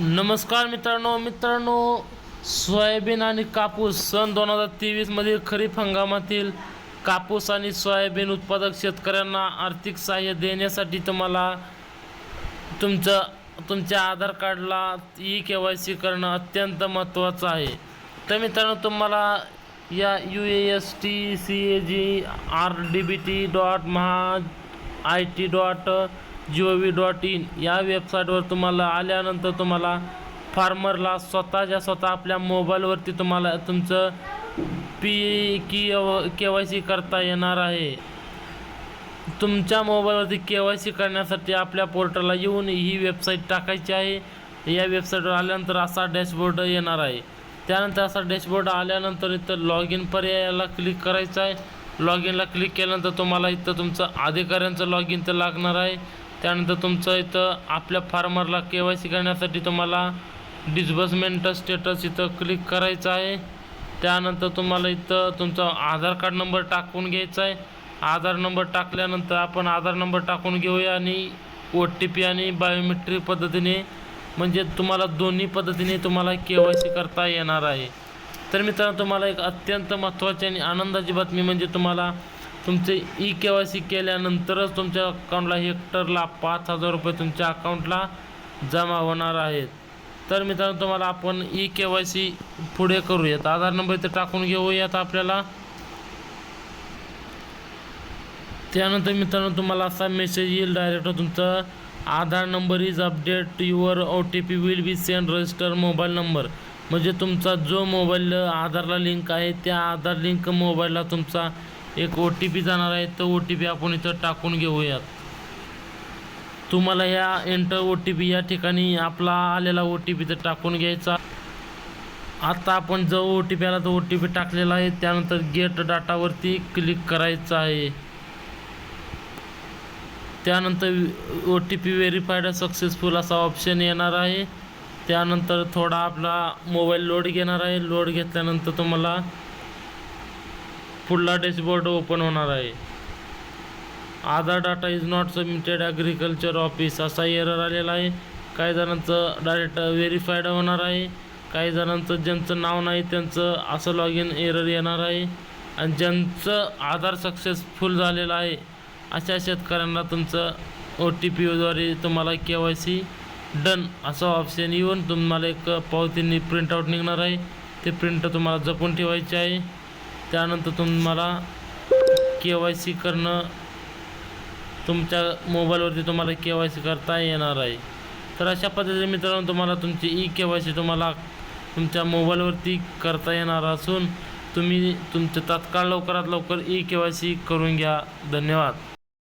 नमस्कार मित्रांनो मित्रांनो सोयाबीन आणि कापूस सन दोन हजार तेवीसमधील खरीप हंगामातील कापूस आणि सोयाबीन उत्पादक शेतकऱ्यांना आर्थिक सहाय्य देण्यासाठी तुम्हाला तुमचं तुमच्या आधार कार्डला ई के वाय सी करणं अत्यंत महत्त्वाचं आहे. तर मित्रांनो तुम्हाला या U A S T C A G R D B T dot Maha I T dot G O V dot in या वेबसाईटवर तुम्हाला आल्यानंतर तुम्हाला फार्मरला स्वतःच्या स्वतः आपल्या मोबाईलवरती तुम्हाला तुमचं पी की के वाय सी करता येणार आहे. तुमच्या मोबाईलवरती के वाय सी करण्यासाठी आपल्या पोर्टलला येऊन ही वेबसाईट टाकायची आहे. या वेबसाईटवर आल्यानंतर असा डॅशबोर्ड येणार आहे. त्यानंतर असा डॅशबोर्ड आल्यानंतर इथं लॉग इन पर्यायाला क्लिक करायचं आहे. लॉग इनला क्लिक केल्यानंतर तुम्हाला इथं तुमचं अधिकाऱ्यांचं लॉग इन तर लागणार आहे. त्यानंतर तुमचं इथं आपल्या फार्मरला के वाय सी करण्यासाठी तुम्हाला डिस्बर्समेंट स्टेटस इथं क्लिक करायचं आहे. त्यानंतर तुम्हाला इथं तुमचा आधार कार्ड नंबर टाकून घ्यायचा आहे. आधार नंबर टाकल्यानंतर आपण आधार नंबर टाकून घेऊया आणि ओ टी पी आणि बायोमेट्रिक पद्धतीने म्हणजे तुम्हाला दोन्ही पद्धतीने तुम्हाला के वाय सी करता येणार आहे. तर मित्रांनो तुम्हाला एक अत्यंत महत्त्वाची आणि आनंदाची बातमी म्हणजे तुम्हाला तुमचे ई के वाय सी केल्यानंतरच तुमच्या अकाउंटला हेक्टरला पाच हजार रुपये तुमच्या अकाउंटला जमा होणार आहेत. तर मित्रांनो तुम्हाला आपण ई के वाय सी पुढे करूयात. आधार नंबर इथे टाकून घेऊयात आपल्याला. त्यानंतर मित्रांनो तुम्हाला असा मेसेज येईल डायरेक्ट तुमचा Aadhaar number is update your O T P will be send register mobile number म्हणजे तुमचा जो मोबाईल आधारला लिंक आहे त्या आधार लिंक मोबाईलला तुमचा एक ओ टी पी जाणार आहे तो ओ टी पी आपण इथं टाकून घेऊयात. तुम्हाला ह्या एंटर ओ टी पी या ठिकाणी आपला आलेला ओ टी पी तर टाकून घ्यायचा. आता आपण जो ओ टी पी आला तो ओ टी पी टाकलेला आहे त्यानंतर गेट डाटावरती क्लिक करायचं आहे. त्यानंतर O T P verified successful असा ऑप्शन येणार आहे. त्यानंतर थोडा आपला मोबाईल लोड घेणार आहे. लोड घेतल्यानंतर तुम्हाला पुढला डॅशबोर्ड ओपन होणार आहे. Aadhaar data is not submitted agriculture office असा एरर आलेला आहे. काही जणांचं डायरेक्ट व्हेरीफाईड होणार आहे. काही जणांचं ज्यांचं नाव नाही त्यांचं असं लॉग इन एरर येणार आहे. आणि ज्यांचं आधार सक्सेसफुल झालेलं आहे अशा शेतकऱ्यांना तुमचं ओ टी पीद्वारे तुम्हाला के वाय सी डन असं ऑप्शन येऊन तुम्हाला एक पावतींनी प्रिंटआउट निघणार आहे. ते प्रिंट तुम्हाला जपून ठेवायचे आहे. त्यानंतर तुम्हाला के वाय सी करणं तुमच्या मोबाईलवरती तुम्हाला के वाय सी करता येणार आहे. तर अशा पद्धतीने मित्रांनो तुम्हाला तुमची ई के वाय सी तुम्हाला तुमच्या मोबाईलवरती करता येणार असून तुम्ही तुमचं तात्काळ लवकरात लवकर ई के वाय सी करून घ्या. धन्यवाद.